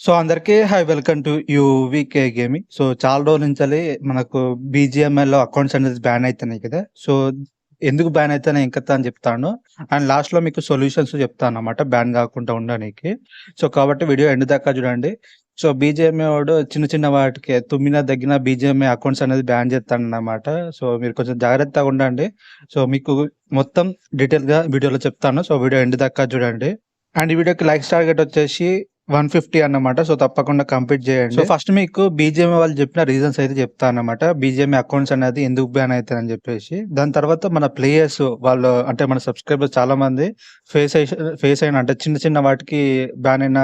So అందరికీ hi welcome to UVK gaming. So చాలా రోజుల నుంచి మనకు బీజీఎంఐలో అకౌంట్స్ అనేది బ్యాన్ అవుతున్నాయి కదా! సో ఎందుకు బ్యాన్ అయితున్నాయి ఇంకా అని చెప్తాను. అండ్ లాస్ట్‌లో మీకు సొల్యూషన్స్ చెప్తాను అనమాట బ్యాన్ కాకుండా ఉండడానికి సో కాబట్టి వీడియో ఎండ్ దాకా చూడండి. సో బీజేఎంఏ వాడు చిన్న చిన్న వాటికి తుమ్మిన దగ్గిన బీజేఎంఏ అకౌంట్స్ అనేది బ్యాన్ చేస్తాడన్నమాట. సో మీరు కొంచెం జాగ్రత్తగా ఉండండి. సో మీకు మొత్తం డీటెయిల్‌గా వీడియోలో చెప్తాను. సో వీడియో ఎండ్ దాకా చూడండి. అండ్ ఈ వీడియోకి లైక్స్ టార్గెట్ వచ్చేసి 150 అన్నమాట. సో తప్పకుండా కంప్లీట్ చేయండి. సో ఫస్ట్ మీకు బీజీఎంఐ వాళ్ళు చెప్పిన రీజన్స్ అయితే చెప్తా అన్నమాట బీజీఎంఐ అకౌంట్స్ అనేది ఎందుకు బ్యాన్ అయితాయని చెప్పేసి. దాని తర్వాత మన ప్లేయర్స్ వాళ్ళు అంటే మన సబ్స్క్రైబర్స్ చాలా మంది ఫేస్ అయి ఫేస్ అయిన అంటే చిన్న చిన్న వాటికి బ్యాన్ అయిన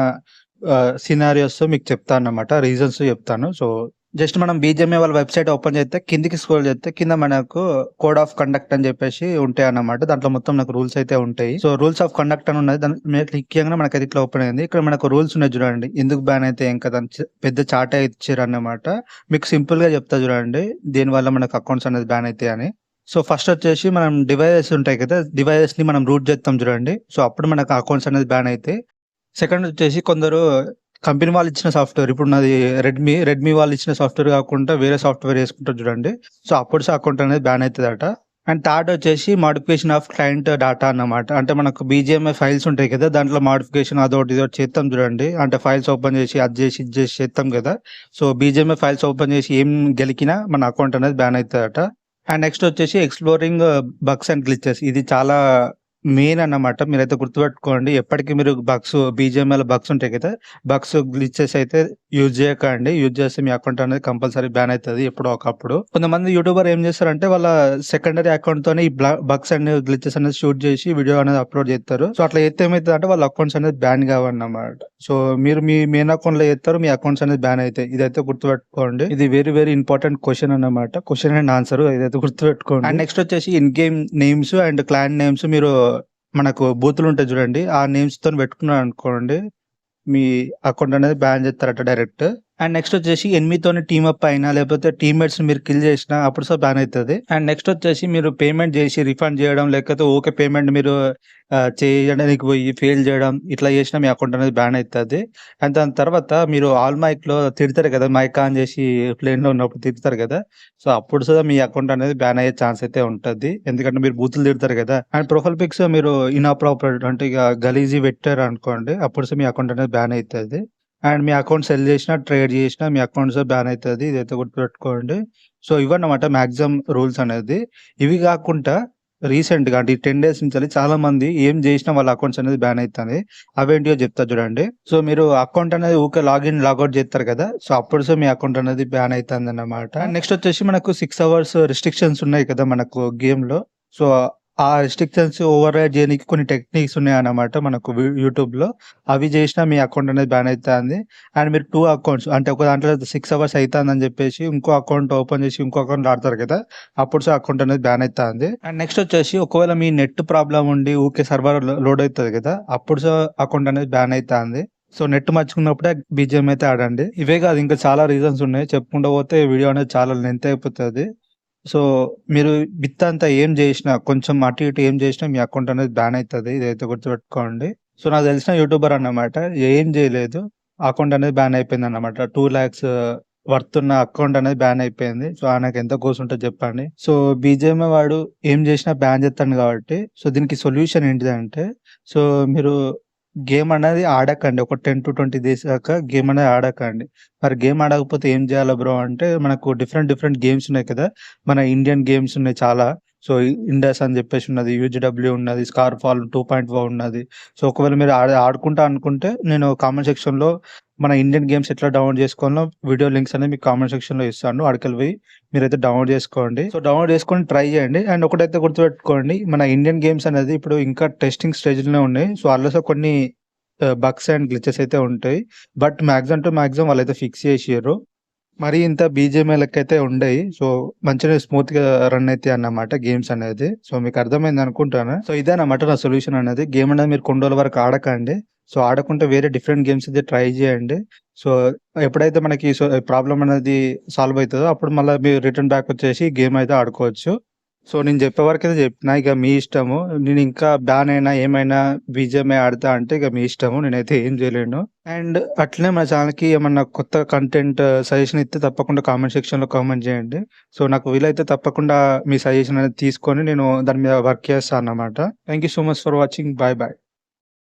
సినారియోస్ మీకు చెప్తానన్నమాట. రీజన్స్ చెప్తాను. సో జస్ట్ మనం బీజేఎంఏ వాళ్ళ వెబ్‌సైట్ ఓపెన్ చేస్తే కిందకి స్క్రోల్ చేస్తే కింద మనకు కోడ్ ఆఫ్ కండక్ట్ అని చెప్పేసి ఉంటాయి అన్నమాట దాంట్లో మొత్తం నాకు రూల్స్ అయితే ఉంటాయి. సో రూల్స్ ఆఫ్ కండక్ట్ అని ఉన్నది. దాని మీద క్లిక్ మనకి మనకైతే ఇట్లా ఓపెన్ అయింది. ఇక్కడ మనకు రూల్స్ ఉన్నాయి చూడండి. ఎందుకు బ్యాన్ అయితే ఏం కదా పెద్ద చ ఇచ్చారు అన్నమాట మీకు మీకు సింపుల్‌గా చెప్తా చూడండి. దీనివల్ల మనకు అకౌంట్స్ అనేది బ్యాన్ అయితాయని. సో ఫస్ట్ వచ్చేసి మనం డివైజెస్ ఉంటాయి కదా! డివైసెస్‌ని మనం రూట్ చేస్తాం చూడండి. సో అప్పుడు మనకు అకౌంట్స్ అనేది బ్యాన్ అయితే సెకండ్ వచ్చేసి కొందరు కంపెనీ వాళ్ళు ఇచ్చిన సాఫ్ట్‌వేర్ ఇప్పుడు నాది రెడ్మీ, రెడ్మీ వాళ్ళు ఇచ్చిన సాఫ్ట్‌వేర్ కాకుండా వేరే సాఫ్ట్‌వేర్ వేసుకుంటారు చూడండి. సో అప్పుడు అకౌంట్ అనేది బ్యాన్ అవుతుందట అండ్ థర్డ్ వచ్చేసి మాడిఫికేషన్ ఆఫ్ క్లయింట్ డాటా అన్నమాట. అంటే మనకు బీజేఎంఐ ఫైల్స్ ఉంటాయి కదా! దాంట్లో మాడిఫికేషన్ అదొకటి ఇదొకటి చేస్తాం చూడండి. అంటే ఫైల్స్ ఓపెన్ చేసి అది చేసి ఇది చేసి చేస్తాం కదా! సో బీజేఎంఐ ఫైల్స్ ఓపెన్ చేసి ఏం గెలికినా మన అకౌంట్ అనేది బ్యాన్ అవుతుందట అండ్ నెక్స్ట్ వచ్చేసి ఎక్స్‌ప్లోరింగ్ బగ్స్ అండ్ గ్లిచెస్ ఇది చాలా మెయిన్ అన్నమాట. మీరైతే గుర్తుపెట్టుకోండి. ఎప్పటికీ మీరు బగ్స్ బీజేఎంఎల్ బగ్స్ ఉంటాయి కదా! బగ్స్, గ్లిచెస్ అయితే యూజ్ చేయకండి. యూజ్ చేస్తే మీ అకౌంట్ అనేది కంపల్సరీ బ్యాన్ అవుతుంది ఎప్పుడో ఒకప్పుడు. కొంతమంది యూట్యూబర్ ఏం చేస్తారంటే వాళ్ళ సెకండరీ అకౌంట్‌తోని ఈ బ్ల బగ్స్ అండ్ గ్లిచెస్ అనేది షూట్ చేసి వీడియో అనేది అప్‌లోడ్ చేస్తారు. సో అట్లా చేస్తే అంటే వాళ్ళ అకౌంట్స్ అనేది బ్యాన్ కావన్నమాట. సో మీరు మీ మెయిన్ అకౌంట్లో చేస్తారు. మీ అకౌంట్స్ అనేది బ్యాన్ అవుతాయి ఇదైతే గుర్తుపెట్టుకోండి. ఇది వెరీ వెరీ ఇంపార్టెంట్ క్వశ్చన్ అన్నమాట. క్వశ్చన్ అండ్ ఆన్సర్ ఇదైతే గుర్తుపెట్టుకోండి. అండ్ నెక్స్ట్ వచ్చేసి in game names and clan names మీరు మనకు బూతులు ఉంటాయి చూడండి. ఆ నేమ్స్తో పెట్టుకున్నారు అనుకోండి మీ అకౌంట్ అనేది బ్యాన్ చేస్తారట డైరెక్ట్. అండ్ నెక్స్ట్ వచ్చేసి ఎనిమీతోని టీమ్ అప్ అయినా లేకపోతే టీమ్‌మేట్స్‌ని మీరు కిల్ చేసినా అప్పుడు సో బ్యాన్ అవుతుంది అండ్ నెక్స్ట్ వచ్చేసి మీరు పేమెంట్ చేసి రిఫండ్ చేయడం లేకపోతే ఓకే పేమెంట్ మీరు చేయడానికి పోయి ఫెయిల్ చేయడం ఇట్లా చేసినా మీ అకౌంట్ అనేది బ్యాన్ అవుతుంది అండ్ దాని తర్వాత మీరు ఆల్ మైక్‌లో తిడతారు కదా! మైక్ ఆన్ చేసి ప్లేన్‌లో ఉన్నప్పుడు తిడతారు కదా! సో అప్పుడు సుదా మీ అకౌంట్ అనేది బ్యాన్ అయ్యే ఛాన్స్ అయితే ఉంటుంది ఎందుకంటే మీరు బూతులు తిడతారు కదా! అండ్ ప్రొఫైల్ పిక్స్ మీరు ఇనాప్రాపర్డ్ అంటే ఇక గలీజీ పెట్టారు అనుకోండి అప్పుడు సో మీ అకౌంట్ అనేది బ్యాన్ అవుతుంది అండ్ మీ అకౌంట్ సెల్ చేసినా, ట్రేడ్ చేసినా మీ అకౌంట్స్ బ్యాన్ అవుతుంది ఇదైతే గుర్తుపెట్టుకోండి. సో ఇవన్నమాట మ్యాక్సిమం రూల్స్ అనేది. ఇవి కాకుండా రీసెంట్‌గా అంటే ఈ 10 డేస్ నుంచి చాలా మంది ఏం చేసినా వాళ్ళ అకౌంట్స్ అనేది బ్యాన్ అవుతుంది అవేంటియో చెప్తా చూడండి. సో మీరు అకౌంట్ అనేది ఊకే లాగిన్, లాగౌట్ చేస్తారు కదా! సో అప్పుడు సో మీ అకౌంట్ అనేది బ్యాన్ అవుతుంది అన్నమాట నెక్స్ట్ వచ్చేసి మనకు సిక్స్ అవర్స్ రిస్ట్రిక్షన్స్ ఉన్నాయి కదా! మనకు గేమ్‌లో. సో ఆ రెస్ట్రిక్షన్స్ ఓవర్ రైడ్ చేయడానికి కొన్ని టెక్నిక్స్ ఉన్నాయన్నమాట మనకు యూట్యూబ్‌లో. అవి చేసినా మీ అకౌంట్ అనేది బ్యాన్ అవుతుంది అండ్ మీరు టూ అకౌంట్స్ అంటే ఒక దాంట్లో సిక్స్ అవర్స్ అవుతుందని చెప్పేసి ఇంకో అకౌంట్ ఓపెన్ చేసి ఇంకో అకౌంట్‌లో ఆడతారు కదా! అప్పుడు సో అకౌంట్ అనేది బ్యాన్ అవుతుంది అండ్ నెక్స్ట్ వచ్చేసి ఒకవేళ మీ నెట్ ప్రాబ్లం ఉండి ఊకే సర్వర్ లోడ్ అవుతుంది కదా! అప్పుడు సో అకౌంట్ అనేది బ్యాన్ అవుతుంది సో నెట్ మర్చుకున్నప్పుడే బీజిఎం అయితే ఆడండి. ఇవే కాదు ఇంకా చాలా రీజన్స్ ఉన్నాయి. చెప్పుకుంటూ పోతే వీడియో అనేది చాలా లెంత్ అయిపోతుంది సో మీరు బిత్తంతా ఏం చేసినా కొంచెం అటు ఇటు ఏం చేసినా మీ అకౌంట్ అనేది బ్యాన్ అవుతుంది ఇదైతే గుర్తుపెట్టుకోండి. సో నాకు తెలిసిన యూట్యూబర్ అన్నమాట. ఏం చేయలేదు. అకౌంట్ అనేది బ్యాన్ అయిపోయిందన్నమాట. 2,00,000 వర్త్ ఉన్న అకౌంట్ అనేది బ్యాన్ అయిపోయింది. సో ఆయనకి ఎంత కోసుంటో చెప్పండి. సో బీజీఎంఐ వాడు ఏం చేసినా బ్యాన్ చేస్తాను కాబట్టి సో దీనికి సొల్యూషన్ ఏంటిదంటే సో మీరు గేమ్ అనేది ఆడకండి. ఒక 10-20 డేస్ దాకా గేమ్ అనేది ఆడకండి. మరి గేమ్ ఆడకపోతే ఏం చేయాలి బ్రో అంటే మనకు డిఫరెంట్ డిఫరెంట్ గేమ్స్ ఉన్నాయి కదా! మన ఇండియన్ గేమ్స్ ఉన్నాయి చాలా. సో ఇండస్ అని చెప్పేసి ఉన్నది. యూజీడబ్ల్యూ ఉన్నది. స్కార్ ఫాల్ 2.0 ఉన్నది. సో ఒకవేళ మీరు ఆడ ఆడుకుంటా అనుకుంటే నేను కామెంట్ సెక్షన్‌లో మన ఇండియన్ గేమ్స్ ఎట్లా డౌన్‌లోడ్ చేసుకోవాలో వీడియో లింక్స్ అనేది మీకు కామెంట్ సెక్షన్‌లో ఇస్తాను. అడకలు పోయి మీరైతే డౌన్‌లోడ్ చేసుకోండి. సో డౌన్‌లోడ్ చేసుకొని ట్రై చేయండి. అండ్ ఒకటైతే గుర్తుపెట్టుకోండి. మన ఇండియన్ గేమ్స్ అనేది ఇప్పుడు ఇంకా టెస్టింగ్ స్టేజ్‌లోనే ఉన్నాయి. సో అందులో కొన్ని బగ్స్ అండ్ గ్లిచెస్ అయితే ఉంటాయి. బట్ మ్యాక్సిమం టు మ్యాక్సిమం వాళ్ళైతే ఫిక్స్ చేసారు మరి ఇంత బీజీఎంఐ లెక్కైతే ఉండయి. సో మంచిగా స్మూత్గా రన్ అయితే అన్నమాట గేమ్స్ అనేది. సో మీకు అర్థమైంది అనుకుంటాను. సో ఇదే అన్నమాట నా సొల్యూషన్ అనేది. గేమ్ అనేది మీరు కొన్ని రోజుల వరకు ఆడకండి. సో ఆడకుండా వేరే డిఫరెంట్ గేమ్స్ అయితే ట్రై చేయండి. సో ఎప్పుడైతే మనకి సో అనేది సాల్వ్ అవుతుందో అప్పుడు మళ్ళీ మీరు రిటర్న్ బ్యాక్ వచ్చేసి గేమ్ అయితే ఆడుకోవచ్చు. సో నేను చెప్పే వరకు అయితే చెప్పినా. ఇక మీ ఇష్టము. నేను ఇంకా బ్యాన్ అయినా, ఏమైనా బీజేమే ఆడతా అంటే ఇక మీ ఇష్టము. నేనైతే ఏం చేయలేను. అండ్ అట్లనే మన ఛానల్కి ఏమన్నా కొత్త కంటెంట్ సజెషన్ uh, ఇస్తే తప్పకుండా కామెంట్ సెక్షన్‌లో కామెంట్ చేయండి. సో నాకు వీలైతే తప్పకుండా మీ సజెషన్ అనేది తీసుకొని నేను దాని మీద వర్క్ చేస్తాను అన్నమాట. Thank you so much for watching. Bye bye